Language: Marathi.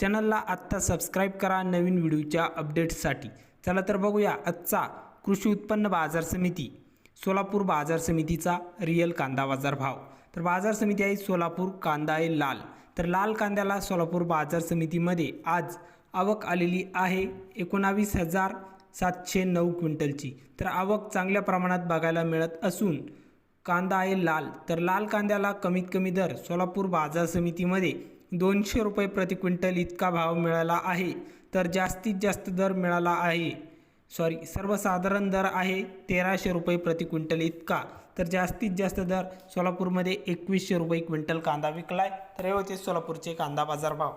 चॅनलला आत्ता सबस्क्राईब करा नवीन व्हिडिओच्या अपडेट्ससाठी चला तर बघूया आजचा कृषी उत्पन्न बाजार समिती. सोलापूर बाजार समितीचा रिअल कांदा बाजार भाव. तर बाजार समिती आहे सोलापूर कांदा आहे लाल. तर लाल कांद्याला सोलापूर बाजार समितीमध्ये आज आवक आलेली आहे एकोणावीस हजार सातशे नऊ क्विंटलची. तर आवक चांगल्या प्रमाणात बघायला मिळत असून कांदा आहे लाल. तर लाल कांद्याला कमीत कमी दर सोलापूर बाजार समितीमध्ये दोनशे रुपये प्रति क्विंटल इतका भाव मिळाला आहे तर जास्तीत जास्त दर मिळाला आहे. सॉरी सर्वसाधारण दर आहे तेराशे रुपये प्रति क्विंटल इतका तर जास्तीत जास्त दर सोलापूरमध्ये एकवीसशे रुपये क्विंटल कांदा विकलाय तर हे होते सोलापूरचे कांदा बाजार भाव.